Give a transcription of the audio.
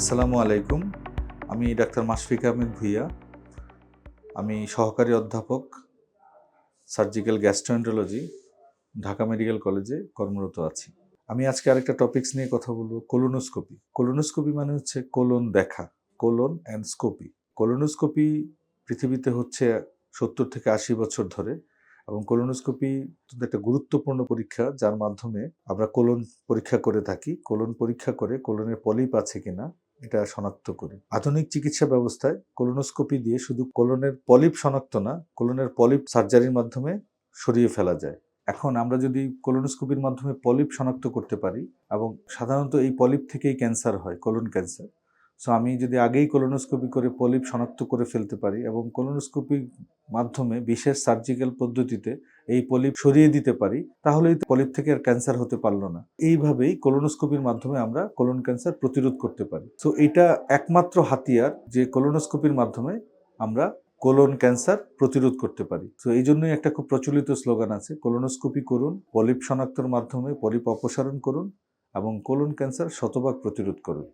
আসসালামু আলাইকুম। আমি ডাক্তার মাশফিক আহমেদ ভুইয়া। আমি সহকারী অধ্যাপক, সার্জিক্যাল গ্যাস্ট্রোএন্টারোলজি ঢাকা মেডিকেল কলেজে কর্মরত আছি। আমি আজকে আরেকটা টপিকস নিয়ে কথা বলব কোলোনোস্কোপি কোলোনোস্কোপি মানে হচ্ছে কোলন দেখা কোলন অ্যান্ড স্কোপি কোলোনোস্কোপি পৃথিবীতে হচ্ছে সত্তর থেকে আশি বছর ধরে এবং কোলোনোস্কোপি একটা গুরুত্বপূর্ণ পরীক্ষা, যার মাধ্যমে আমরা কোলন পরীক্ষা করে থাকি। কোলন পরীক্ষা করে কোলনের পলিপ আছে কিনা এটা শনাক্ত করি। আধুনিক চিকিৎসা ব্যবস্থায় কোলোনোস্কোপি দিয়ে শুধু কোলনের পলিপ শনাক্ত না কোলনের পলিপ সার্জারির মাধ্যমে সরিয়ে ফেলা যায়। এখন আমরা যদি কোলোনোস্কোপির মাধ্যমে পলিপ শনাক্ত করতে পারি এবং সাধারণত এই পলিপ থেকেই ক্যান্সার হয় কোলন ক্যান্সার সো আমি যদি আগেই কোলোনোস্কোপি করে পলিপ শনাক্ত করে ফেলতে পারি এবং কোলোনোস্কোপির মাধ্যমে বিশেষ সার্জিক্যাল পদ্ধতিতে এই পলিপ সরিয়ে দিতে পারি তাহলে এই পলিপ থেকে আর ক্যান্সার হতে পারল না। এইভাবেই কোলোনোস্কোপির মাধ্যমে আমরা কোলন ক্যান্সার প্রতিরোধ করতে পারি। সো এটা একমাত্র হাতিয়ার যে কোলোনোস্কোপির মাধ্যমে আমরা কোলন ক্যান্সার প্রতিরোধ করতে পারি। তো এই জন্যই একটা খুব প্রচলিত স্লোগান আছে কোলোনোস্কোপি করুন পলিপ শনাক্তর মাধ্যমে পলিপ অপসারণ করুন এবং কোলন ক্যান্সার শতভাগ প্রতিরোধ করুন।